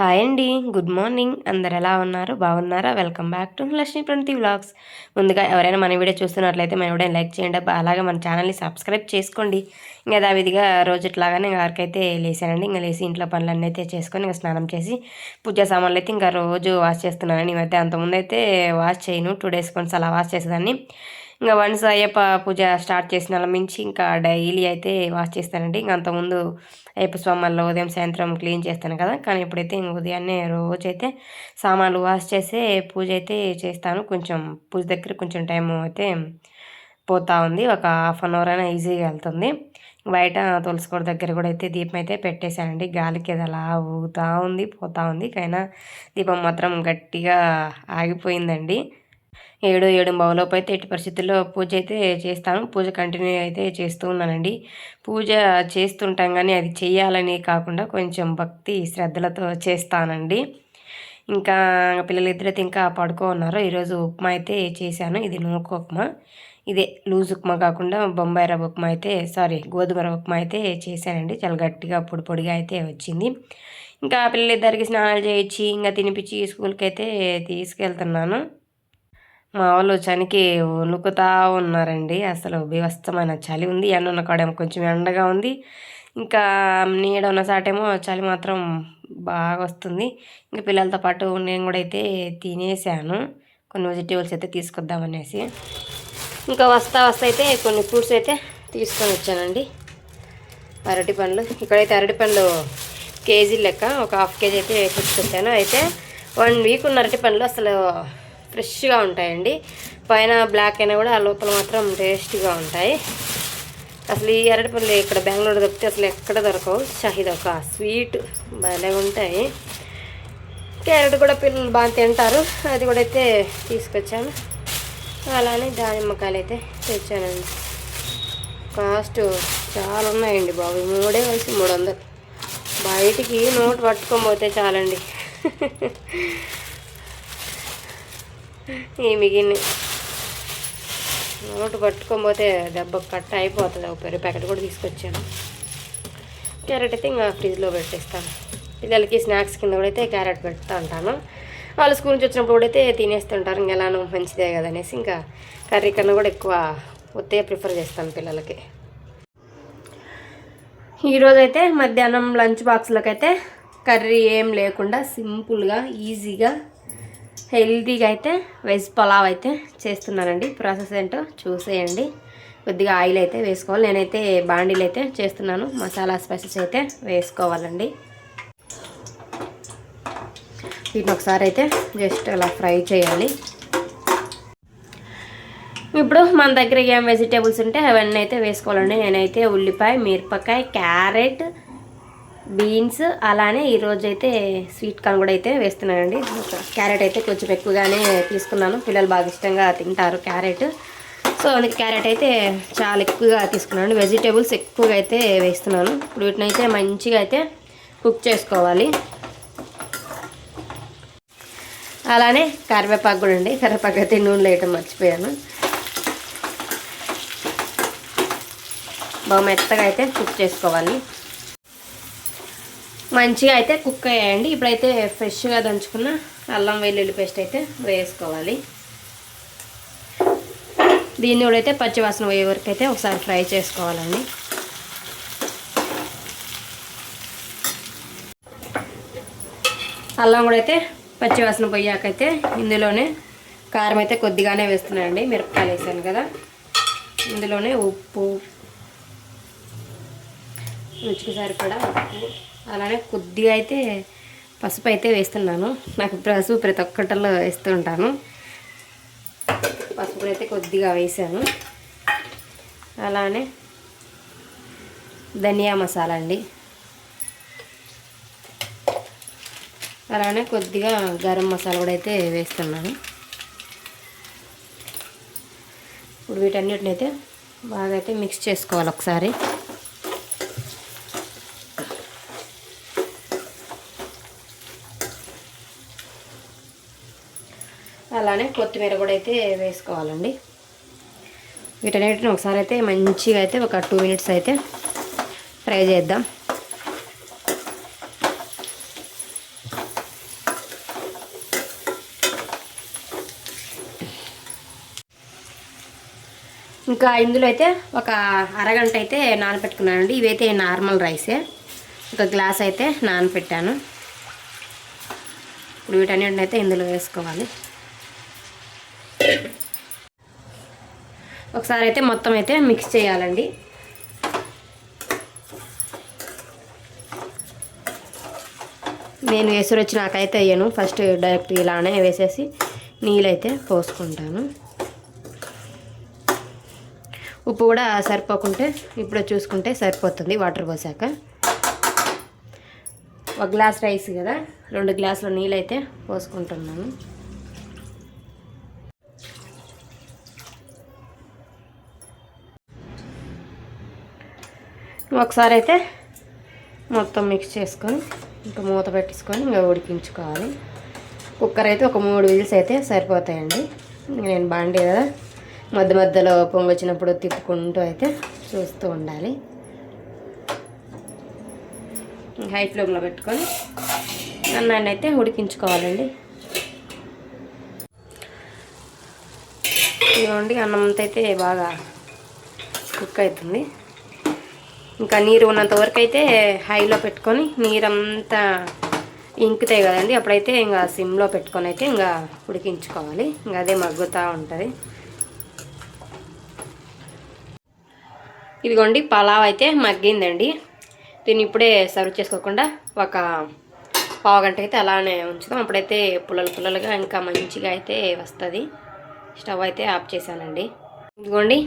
Hi అండి good morning. అందరు ఎలా ఉన్నారు? బాగున్నారా? Welcome back to Lakshmi Pranathi vlogs. ముందుగా ఎవరైనా మన వీడియో చూస్తున్నట్లయితే మన వీడియో లైక్ చేయండి. అలాగే మన ఛానల్ని సబ్స్క్రైబ్ చేసుకోండి. ఇంకా యథావిధిగా రోజు ఇట్లాగానే ఇంకా వరకైతే లేసానండి ఇంకా లేచి ఇంట్లో పనులన్నీ అయితే చేసుకొని ఇంకా స్నానం చేసి పూజా సామాన్లు అయితే ఇంకా రోజు వాష్ చేస్తున్నానండి. ఈ మధ్య అంతకుముందు అయితే వాష్ చేయను. టూ డేస్ కొంచెం అలా వాష్ చేసేదాన్ని. ఇంకా వన్స్ అయ్యప్ప పూజ స్టార్ట్ చేసిన మించి ఇంకా డైలీ అయితే వాష్ చేస్తానండి. ఇంకా అంతకుముందు అయ్యప్ప స్వామిలో ఉదయం సాయంత్రం క్లీన్ చేస్తాను కదా. కానీ ఇప్పుడైతే ఇంక ఉదయాన్నే రోజు అయితే సామాన్లు వాష్ చేసే పూజ అయితే చేస్తాను. కొంచెం పూజ దగ్గర కొంచెం టైం అయితే పోతా ఉంది. ఒక హాఫ్ అన్ అవర్ అయినా ఈజీగా వెళ్తుంది. బయట తులసికోట దగ్గర కూడా అయితే దీపం అయితే పెట్టేశానండి. గాలికి అది అలా ఊగుతూ ఉంది పోతా ఉంది. కైనా దీపం మాత్రం గట్టిగా ఆగిపోయిందండి. ఏడు ఏడు బావులోపు అయితే ఎట్టి పరిస్థితుల్లో పూజ అయితే చేస్తాను. పూజ కంటిన్యూ అయితే చేస్తూ ఉన్నానండి. పూజ చేస్తుంటాం కానీ అది చేయాలని కాకుండా కొంచెం భక్తి శ్రద్ధలతో చేస్తానండి. ఇంకా పిల్లలిద్దరైతే ఇంకా పడుకో ఉన్నారు ఈరోజు ఉప్మా అయితే చేశాను. ఇది నూక ఉప్మా. ఇదే లూజ్ ఉప్మా కాకుండా బొంబాయి రవ్వ ఉప్మా అయితే సారీ గోధుమ రవ్వ ఉప్మా అయితే చేశానండి. చాలా గట్టిగా పొడి పొడిగా అయితే వచ్చింది. ఇంకా పిల్లలిద్దరికి స్నానాలు చేయించి ఇంకా తినిపించి స్కూల్కి అయితే తీసుకెళ్తున్నాను. మా వాళ్ళు చనికి వణుకుతా ఉన్నారండి. అసలు బీభత్సమైన చలి ఉంది. ఎండ ఉన్న కాడేమో కొంచెం ఎండగా ఉంది. ఇంకా నీడ ఉన్న సాటేమో చలి మాత్రం బాగా వస్తుంది ఇంకా పిల్లలతో పాటు నేను కూడా అయితే తినేసాను. కొన్ని వెజిటేబుల్స్ అయితే తీసుకొద్దామనేసి ఇంకా వస్తా వస్తా అయితే కొన్ని ఫ్రూట్స్ అయితే తీసుకొని వచ్చానండి. అరటి పండ్లు. ఇక్కడైతే అరటి పండ్లు కేజీ లెక్క ఒక హాఫ్ కేజీ అయితే తీసుకొచ్చాను. అయితే వన్ వీక్ ఉన్న అరటి పండ్లు అసలు ఫ్రెష్గా ఉంటాయండి. పైన బ్లాక్ అయినా కూడా ఆ లోపల మాత్రం టేస్టీగా ఉంటాయి. అసలు ఈ అరటిపళ్ళు ఇక్కడ బెంగళూరు దొరికితే అసలు ఎక్కడ దొరకవు. షాహిద్ ఒక స్వీట్ భలే ఉంటాయి. క్యారెట్ కూడా పిల్లలు బాగా తింటారు. అది కూడా అయితే తీసుకొచ్చాను. అలానే దానిమ్మకాయలు అయితే తెచ్చానండి. కాస్ట్ చాలా ఉన్నాయండి బాబు. మూడే కలిసి మూడు వందలు. బయటికి నోటు పట్టుకొని పోతే చాలండి. ఈ మిగిలిన నోటు పట్టుకోకపోతే దెబ్బ కట్ట అయిపోతుంది. ఒక పెరుగు ప్యాకెట్ కూడా తీసుకొచ్చాను. క్యారెట్ అయితే ఇంకా ఫ్రిడ్జ్లో పెట్టేస్తాను. పిల్లలకి స్నాక్స్ కింద కూడా అయితే క్యారెట్ పెడతా ఉంటాను. వాళ్ళు స్కూల్ నుంచి వచ్చినప్పుడు కూడా అయితే తినేస్తుంటారు. ఇంకా ఎలానో మంచిదే కదా అనేసి ఇంకా కర్రీ కన్నా కూడా ఎక్కువ ఒత్తే ప్రిఫర్ చేస్తాను పిల్లలకి. ఈరోజైతే మధ్యాహ్నం లంచ్ బాక్స్లోకి అయితే కర్రీ ఏం లేకుండా సింపుల్గా ఈజీగా హెల్తీగా అయితే వెజ్ పలావ్ అయితే చేస్తున్నానండి. ప్రాసెస్ ఏంటో చూసేయండి. కొద్దిగా ఆయిల్ అయితే వేసుకోవాలి. నేనైతే బాండీలు అయితే చేస్తున్నాను. మసాలా స్పైసెస్ అయితే వేసుకోవాలండి. వీటిని ఒకసారి అయితే జస్ట్ అలా ఫ్రై చేయాలి. ఇప్పుడు మన దగ్గర ఏం వెజిటేబుల్స్ ఉంటే అవన్నీ అయితే వేసుకోవాలండి. నేనైతే ఉల్లిపాయ మిరపకాయ క్యారెట్ బీన్స్ అలానే ఈరోజు అయితే స్వీట్ కార్న్ కూడా అయితే వేస్తున్నానండి. క్యారెట్ అయితే కొంచెం ఎక్కువగానే తీసుకున్నాను. పిల్లలు బాగా ఇష్టంగా తింటారు క్యారెట్. సో అందుకే క్యారెట్ అయితే చాలా ఎక్కువగా తీసుకున్నాను. వెజిటేబుల్స్ ఎక్కువగా అయితే వేస్తున్నాను. ఇప్పుడు వీటిని అయితే మంచిగా అయితే కుక్ చేసుకోవాలి. అలానే కరివేపాకు కూడా అండి. కరివేపాకు అయితే నూనెలో వేయటం మర్చిపోయాను. బాగా మెత్తగా అయితే కుక్ చేసుకోవాలి. మంచిగా అయితే కుక్ అయ్యాయండి ఇప్పుడైతే ఫ్రెష్గా దంచుకున్న అల్లం వెల్లుల్లి పేస్ట్ అయితే వేసుకోవాలి. దీన్ని కూడా అయితే పచ్చివాసన పోయే వరకు అయితే ఒకసారి ఫ్రై చేసుకోవాలండి. అల్లం కూడా అయితే పచ్చివాసన పోయాకైతే ఇందులోనే కారం అయితే కొద్దిగానే వేస్తున్నానండి. మిరపకాయలు వేసాను కదా. ఇందులోనే ఉప్పు రుచికి సరిపడా ఉప్పు అలానే కొద్దిగా అయితే పసుపు అయితే వేస్తున్నాను. నాకు పసుపు ప్రతి ఒక్కటిలో వేస్తూ ఉంటాను. పసుపు అయితే కొద్దిగా వేసాను. అలానే ధనియా మసాలా అండి. అలానే కొద్దిగా గరం మసాలా కూడా అయితే వేస్తున్నాను. ఇప్పుడు వీటన్నిటిని అయితే బాగా అయితే మిక్స్ చేసుకోవాలి ఒకసారి. అలానే కొత్తిమీర కూడా అయితే వేసుకోవాలండి. వీటన్నిటిని ఒకసారి అయితే మంచిగా అయితే ఒక టూ మినిట్స్ అయితే ఫ్రై చేద్దాం. ఇంకా ఇందులో అయితే ఒక అరగంట అయితే నానబెట్టుకున్నానండి ఇవైతే నార్మల్ రైసే. ఒక గ్లాస్ అయితే నానబెట్టాను ఇప్పుడు వీటన్నిటిని అయితే ఇందులో వేసుకోవాలి. ఒకసారి అయితే మొత్తం అయితే మిక్స్ చేయాలండి. నేను వేసురు వచ్చి నాకైతే అయ్యాను. ఫస్ట్ డైరెక్ట్ ఇలానే వేసేసి నీళ్ళైతే పోసుకుంటాను. ఉప్పు కూడా సరిపోకుంటే ఇప్పుడు చూసుకుంటే సరిపోతుంది వాటర్ పోసాక. ఒక గ్లాస్ రైస్ కదా రెండు గ్లాసుల నీళ్ళు అయితే పోసుకుంటున్నాను. ఒకసారి అయితే మొత్తం మిక్స్ చేసుకొని ఇంకా మూత పెట్టేసుకొని ఇంకా ఉడికించుకోవాలి. కుక్కర్ అయితే ఒక మూడు విజిల్స్ అయితే సరిపోతాయండి. నేను బాండి కదా మధ్య మధ్యలో పొంగి వచ్చినప్పుడు తిప్పుకుంటూ అయితే చూస్తూ ఉండాలి. హై ఫ్లేమ్లో పెట్టుకొని అన్నాన్ని అయితే ఉడికించుకోవాలండి. ఇదిగోండి అన్నం అంతా అయితే బాగా కుక్ అవుతుంది. ఇంకా నీరు ఉన్నంత వరకు అయితే హైలో పెట్టుకొని నీరంతా ఇంకుతాయి కదండి. అప్పుడైతే ఇంకా సిమ్లో పెట్టుకొని అయితే ఇంకా ఉడికించుకోవాలి. ఇంకా అదే మగ్గుతూ ఉంటుంది. ఇదిగోండి పలావ్ అయితే మగ్గిందండి. దీన్ని ఇప్పుడే సర్వ్ చేసుకోకుండా ఒక పావు గంట అయితే అలానే ఉంచుదాం. అప్పుడైతే పుల్లలు పుల్లలుగా ఇంకా మంచిగా అయితే వస్తుంది. స్టవ్ అయితే ఆఫ్ చేశానండి. ఇదిగోండి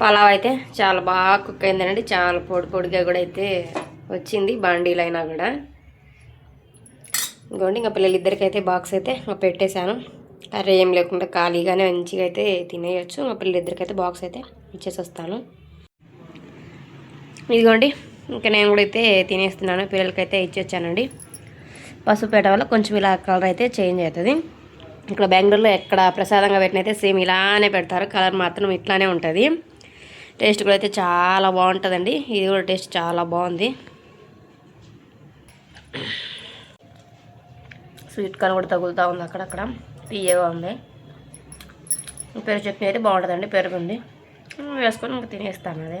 పలావ్ అయితే చాలా బాగా కుక్ అయిందండి. చాలా పొడి పొడిగా కూడా అయితే వచ్చింది బాండీలు అయినా కూడా. ఇంకోండి ఇంకా పిల్లలిద్దరికి అయితే బాక్స్ అయితే పెట్టేశాను. కర్రీ ఏం లేకుండా ఖాళీగానే మంచిగా అయితే తినేయచ్చు. మా పిల్లలిద్దరికి అయితే బాక్స్ అయితే ఇచ్చేసి వస్తాను ఇదిగోండి ఇంకా నేను కూడా అయితే తినేస్తున్నాను. పిల్లలకైతే ఇచ్చొచ్చానండి పసుపు పెట్టడం వల్ల కొంచెం ఇలా కలర్ అయితే చేంజ్ అవుతుంది. ఇక్కడ బెంగళూరులో ఎక్కడ ప్రసాదంగా పెట్టినైతే సేమ్ ఇలానే పెడతారు. కలర్ మాత్రం ఇట్లానే ఉంటుంది. టేస్ట్ కూడా అయితే చాలా బాగుంటుందండి. ఇది కూడా టేస్ట్ చాలా బాగుంది. స్వీట్ కార్న్ కూడా తగులుతూ ఉంది అక్కడక్కడ. తీయగా ఉంది. పెరుగు చట్నీ అయితే బాగుంటుందండి పెరుగు ఉంది వేసుకొని ఇంకా తినేస్తాను అదే.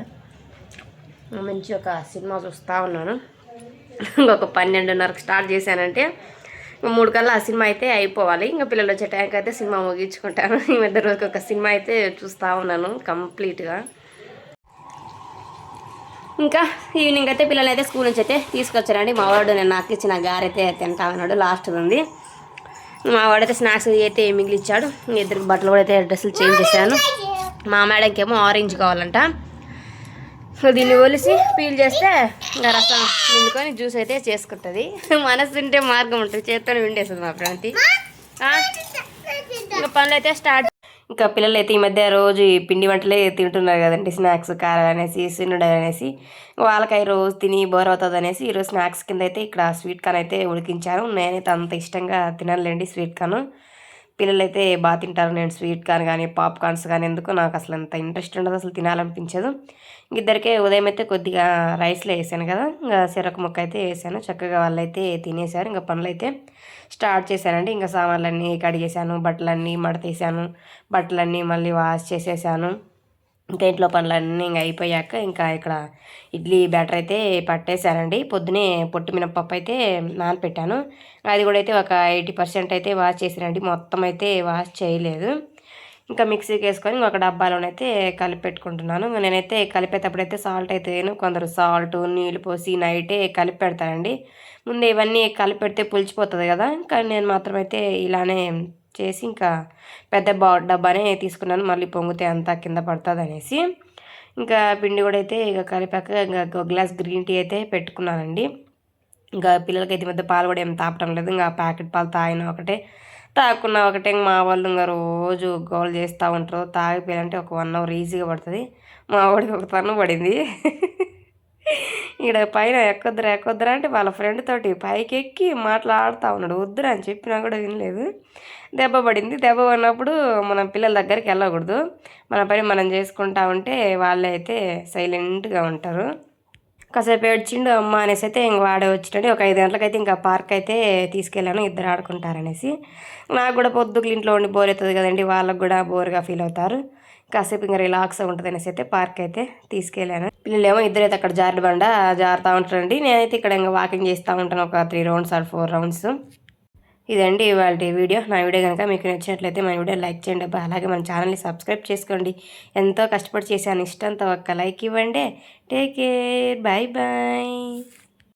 మంచి ఒక సినిమా చూస్తూ ఉన్నాను. ఇంకొక పన్నెండున్నరకు స్టార్ట్ చేశానంటే మూడు కల్లా ఆ సినిమా అయితే అయిపోవాలి. ఇంకా పిల్లలు వచ్చే టైంకి అయితే సినిమా ముగించుకుంటాను. ఈ మధ్య రోజుకి ఒక సినిమా అయితే చూస్తూ ఉన్నాను కంప్లీట్గా. ఇంకా ఈవినింగ్ అయితే పిల్లలు అయితే స్కూల్ నుంచి అయితే తీసుకొచ్చారండి. మావాడు నేను నాకు ఇచ్చిన గారైతే తింటా ఉన్నాడు లాస్ట్ ఉంది. మావాడైతే స్నాక్స్ అయితే మిగిలిచ్చాడు ఇద్దరికి బట్టలు కూడా అయితే డ్రెస్సులు చేంజ్ చేశాను. మా మేడంకి ఏమో ఆరెంజ్ కావాలంట. దీన్ని ఒలిసి పీల్ చేస్తే ఇంకా రసం నిండుకొని జ్యూస్ అయితే చేసుకుంటుంది. మనసు ఉంటే మార్గం ఉంటుంది. చేత్తోనే విండేస్తుంది మా ప్రాంతి ఇంకా పనులు అయితే స్టార్ట్ ఇంకా పిల్లలు అయితే ఈ మధ్య రోజు ఈ పిండి వంటలే తింటున్నారు కదండి. స్నాక్స్ కారాలు అనేసి సిన్నుడు అనేసి. వాళ్ళకై రోజు తిని బోర్ అవుతుంది అనేసి ఈరోజు స్నాక్స్ కింద అయితే ఇక్కడ స్వీట్ కార్న్ అయితే ఉడికించాను. నేనైతే అంత ఇష్టంగా తినలేండి స్వీట్ కార్న్. పిల్లలైతే బాగా తింటారు. నేను స్వీట్ కార్న్ కానీ పాప్కార్న్స్ కానీ ఎందుకు నాకు అసలు అంత ఇంట్రెస్ట్ ఉండదు. అసలు తినాలనిపించదు. ఇద్దరికే ఉదయం అయితే కొద్దిగా రైస్లో వేసాను కదా. ఇంకా సిరక ముక్క అయితే వేసాను. చక్కగా వాళ్ళైతే తినేశారు ఇంకా పనులు అయితే స్టార్ట్ చేశానండి. ఇంకా సామాన్లన్నీ కడిగేశాను బట్టలన్నీ మడతేసాను. బట్టలన్నీ మళ్ళీ వాష్ చేసేసాను. ఇంకా ఇంట్లో పనులన్నీ ఇంకా అయిపోయాక ఇంకా ఇక్కడ ఇడ్లీ బ్యాటర్ అయితే పట్టేశానండి పొద్దునే పొట్టు మినపప్పు అయితే నానపెట్టాను. అది కూడా అయితే ఒక ఎయిటీ పర్సెంట్ అయితే వాష్ చేసానండి మొత్తం అయితే వాష్ చేయలేదు. ఇంకా మిక్సీకి వేసుకొని ఒక డబ్బాలోనైతే కలిపి పెట్టుకుంటున్నాను. నేనైతే కలిపేటప్పుడైతే సాల్ట్ అయితే కొందరు సాల్ట్ నీళ్ళు పోసి నైటే కలిపి పెడతారండి. ముందు ఇవన్నీ కలిపి పెడితే పులిచిపోతుంది కదా. కానీ నేను మాత్రమైతే ఇలానే చేసి ఇంకా పెద్ద బా డబ్బానే తీసుకున్నాను. మళ్ళీ పొంగితే అంతా కింద పడుతుంది అనేసి ఇంకా పిండి కూడా అయితే ఇక కలిపాక ఇంకా ఒక గ్లాస్ గ్రీన్ టీ అయితే పెట్టుకున్నానండి. ఇంకా పిల్లలకి అయితే మధ్య పాలు కూడా ఏం తాపడం లేదు. ఇంకా ప్యాకెట్ పాలు తాగిన ఒకటే తాగుకున్న ఒకటే. ఇంకా మా వాళ్ళు ఇంకా రోజు గోల్ చేస్తూ ఉంటారు. తాగిపోయారంటే ఒక వన్ అవర్ ఈజీగా పడుతుంది. మా వాడికి ఒక తను పడింది. ఈడ పైన ఎక్కొద్దురా ఎక్కొద్దురా అంటే వాళ్ళ ఫ్రెండ్ తోటి పైకి ఎక్కి మాట్లాడుతూ ఉన్నాడు. వద్దురా అని చెప్పినా కూడా వినలేదు. దెబ్బ పడింది. దెబ్బ పడినప్పుడు మన పిల్లల దగ్గరికి వెళ్ళకూడదు. మన పని మనం చేసుకుంటా ఉంటే వాళ్ళు అయితే సైలెంట్గా ఉంటారు. కాసేపు ఏడ్చిండు అమ్మ అనేసి అయితే ఇంక వాడే వచ్చినాడు. ఒక ఐదు గంటలకైతే ఇంకా పార్క్ అయితే తీసుకెళ్ళాను. ఇద్దరు ఆడుకుంటారనేసి నాకు కూడా పొద్దుకులు ఇంట్లో ఉండి బోర్ అవుతుంది కదండి. వాళ్ళకు కూడా బోర్గా ఫీల్ అవుతారు. కాసేపు ఇంకా రిలాక్స్ ఉంటుంది అనేసి అయితే పార్క్ అయితే తీసుకెళ్ళాను. పిల్లలేమో ఇద్దరైతే అక్కడ జారుడు బండ జారుతూ ఉంటారండి. నేనైతే ఇక్కడ ఇంకా వాకింగ్ చేస్తూ ఉంటాను. ఒక three rounds or four rounds ఇదండి ఇవాళ వీడియో. నా వీడియో కనుక మీకు నచ్చినట్లయితే మన వీడియో లైక్ చేయండి. అబ్బా అలాగే మన ఛానల్ని సబ్స్క్రైబ్ చేసుకోండి. ఎంతో కష్టపడి చేశాను. ఇష్టంతో ఒక్క లైక్ ఇవ్వండి. Take care bye bye